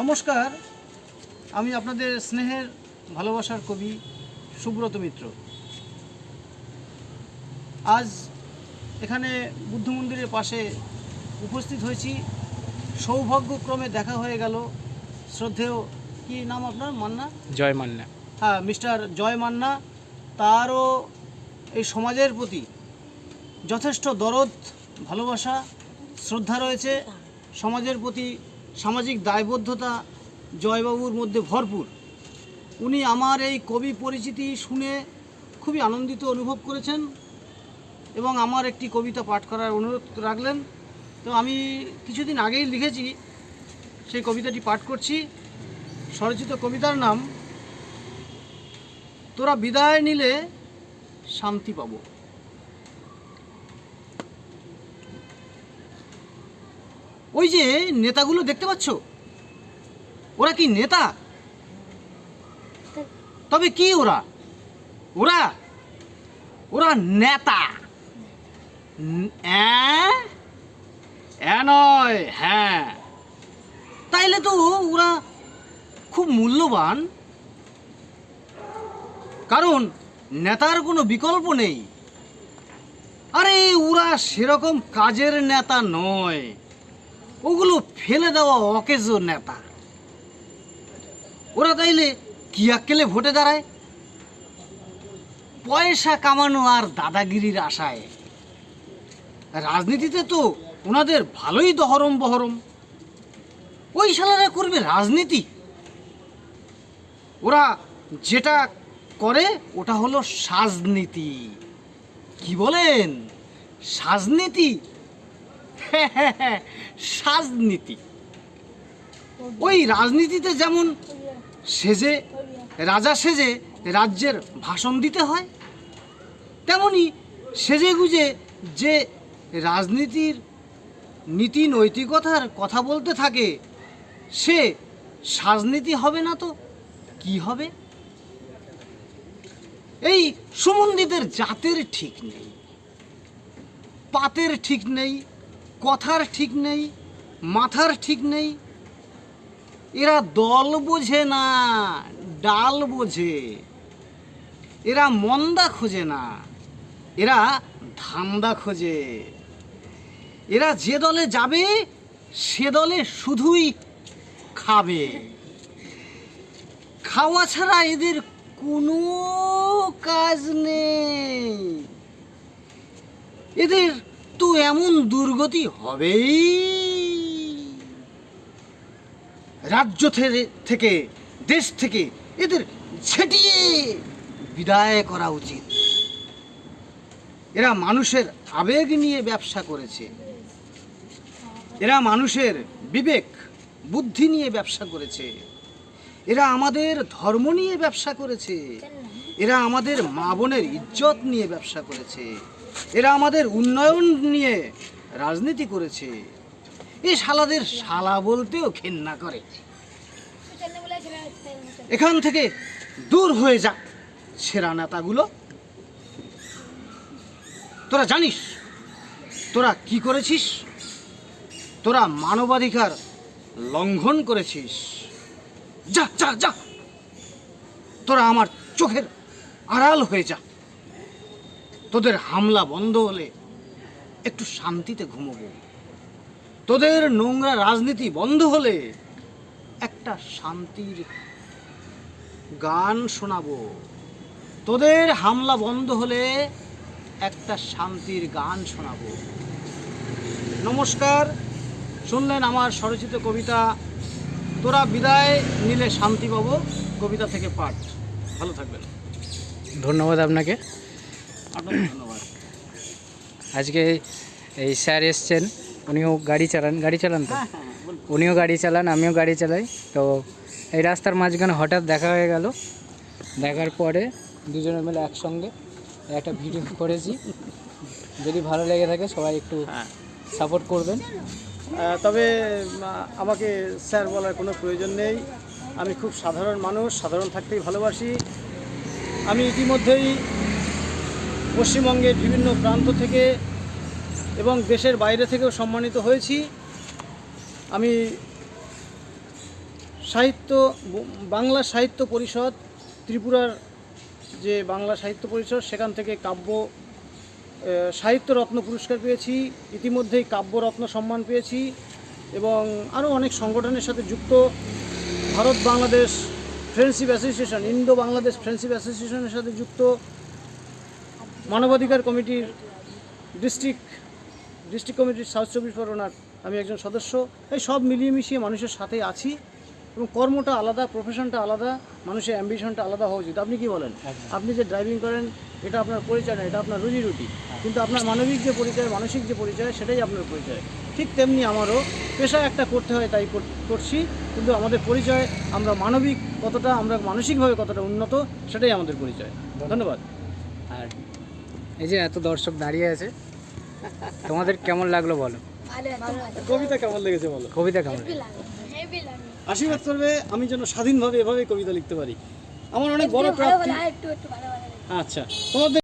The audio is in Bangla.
নমস্কার আমি আপনাদের স্নেহের ভালোবাসার কবি সুব্রত মিত্র। আজ এখানে বুদ্ধ মন্দিরের পাশে উপস্থিত হয়েছি। সৌভাগ্যক্রমে দেখা হয়ে গেল। শ্রদ্ধেয় কি নাম আপনার? মান্না? জয় মান্না। হ্যাঁ মিস্টার জয় মান্না। তারও এই সমাজের প্রতি যথেষ্ট দরদ ভালোবাসা শ্রদ্ধা রয়েছে। সমাজের প্রতি সামাজিক দায়বদ্ধতা জয়বাবুর মধ্যে ভরপুর। উনি আমার এই কবি পরিচিতি শুনে খুবই আনন্দিত অনুভব করেছেন এবং আমার একটি কবিতা পাঠ করার অনুরোধ রাখলেন। তো আমি কিছুদিন আগেই লিখেছি, সেই কবিতাটি পাঠ করছি। স্বরচিত কবিতার নাম, তোরা বিদায় নিলে শান্তি পাবো। ওই যে নেতাগুলো দেখতে পাচ্ছ? ওরা কি নেতা? তবে কি ওরা? ওরা ওরা নেতা। নয় হ্যাঁ। তাইলে তো ওরা খুব মূল্যবান। কারণ নেতার কোনো বিকল্প নেই। আরে, ওরা সেরকম কাজের নেতা নয়। ওগুলো ফেলে দেওয়া অকেজ নেতা। ওরা তাইলে কি আক্কেলে ভোটে দাঁড়ায়? পয়সা কামানো আর দাদাগিরির আশায়। রাজনীতিতে তো ওনাদের ভালোই দহরম বহরম। ওই শালারা করবে রাজনীতি। ওরা যেটা করে, ওটা হলো সাজনীতি। কি বলেন? সাজনীতি সাজনীতি। ওই রাজনীতিতে যেমন সেজে, রাজা সেজে রাজ্যের ভাষণ দিতে হয়, তেমনি সেজে গুজে যে রাজনীতির নীতি নৈতিকতার কথা বলতে থাকে, সে সাজনীতি হবে না তো কি হবে? এই সুমন্দিদের জাতের ঠিক নেই, পাতের ঠিক নেই কথার ঠিক নেই, মাথার ঠিক নেই। এরা দল বোঝে না, ডাল বোঝে। এরা মন্দা খোঁজে না, এরা ধান্দা খোঁজে। এরা যে দলে যাবে, সে দলে শুধুই খাবে। খাওয়া ছাড়া এদের কোনো কাজ নেই। এদের এমন দুর্গতি হবেই। রাজ্য থেকে দেশ থেকে এদের ছেটিয়ে বিদায় করা উচিত। এরা মানুষের আবেগ নিয়ে ব্যবসা করেছে। এরা মানুষের বিবেক, বুদ্ধি নিয়ে ব্যবসা করেছে। এরা আমাদের ধর্ম নিয়ে ব্যবসা করেছে। এরা আমাদের মা বোনের ইজ্জত নিয়ে ব্যবসা করেছে। এরা আমাদের উন্নয়ন নিয়ে রাজনীতি করেছে। এ শালাদের শালা বলতেও ঘেন্না করে। এখান থেকে দূর হয়ে যা সেরা নেতাগুলো। তোরা জানিস, তোরা কি করেছিস? তোরা মানবাধিকার লঙ্ঘন করেছিস। যা যা যা। তোরা আমার চোখের আড়াল হয়ে যা। তোদের হামলা বন্ধ হলে একটু শান্তিতে ঘুমোবো। তোদের নোংরা রাজনীতি বন্ধ হলে একটা শান্তির গান শোনাবো। তোদের হামলা বন্ধ হলে একটা শান্তির গান শোনাবো। নমস্কার, শুনলেন আমার স্বরচিত কবিতা। তোরা বিদায় নিলে শান্তি পাবো। কবিতা থেকে পাঠ। ভালো থাকবেন। ধন্যবাদ আপনাকে। আজকে এই স্যার এসছেন উনিও গাড়ি চালান গাড়ি চালান তো? হ্যাঁ হ্যাঁ। উনিও গাড়ি চালান আমিও গাড়ি চালাই। তো এই রাস্তার মাঝখানে হঠাৎ দেখা হয়ে গেল। দেখার পরে দুজনে মিলে একসঙ্গে একটা ভিডিও করেছি। যদি ভালো লেগে থাকে সবাই একটু হ্যাঁ। সাপোর্ট করবেন। তবে আমাকে স্যার বলার কোনো প্রয়োজন নেই। আমি খুব সাধারণ মানুষ সাধারণ থাকতেই ভালোবাসি। আমি ইতিমধ্যেই পশ্চিমবঙ্গের বিভিন্ন প্রান্ত থেকে এবং দেশের বাইরে থেকেও সম্মানিত হয়েছি। আমি সাহিত্য, বাংলা সাহিত্য পরিষদ, ত্রিপুরার যে বাংলা সাহিত্য পরিষদ, সেখান থেকে কাব্য সাহিত্য রত্ন পুরস্কার পেয়েছি। ইতিমধ্যেই কাব্যরত্ন সম্মান পেয়েছি এবং আরও অনেক সংগঠনের সাথে যুক্ত। Bharat Bangladesh friendship association, Indo Bangladesh friendship অ্যাসোসিয়েশনের সাথে যুক্ত। মানবাধিকার কমিটির ডিস্ট্রিক্ট ডিস্ট্রিক্ট কমিটির সাউথ চব্বিশ পরগনার আমি একজন সদস্য। এই সব মিলিয়ে মিশিয়ে মানুষের সাথে আছি এবং কর্মটা আলাদা প্রফেশনটা আলাদা মানুষের অ্যাম্বিশনটা আলাদা হওয়া উচিত। আপনি কি বলেন? আপনি যে ড্রাইভিং করেন এটা আপনার পরিচয় না এটা আপনার রুজি রুটি কিন্তু আপনার মানবিক যে পরিচয় মানসিক যে পরিচয় সেটাই আপনার পরিচয়। ঠিক তেমনি আমারও পেশা একটা করতে হয় তাই কর- করছি। কিন্তু আমাদের পরিচয় আমরা মানবিক কতটা আমরা মানসিকভাবে কতটা উন্নত সেটাই আমাদের পরিচয়। ধন্যবাদ। আর এই যে এত দর্শক দাঁড়িয়ে আছে তোমাদের কেমন লাগল বলো? কবিতা কেমন লেগেছে বলো? কবিতা কেমন লাগল? হেভি লাগে আশীর্বাদ করবে আমি যেন স্বাধীনভাবে এভাবে কবিতা লিখতে পারি। আমার অনেক বড় প্রাপ্তি। ভালো আর একটু একটু ভালো ভালো আচ্ছা তোমাদের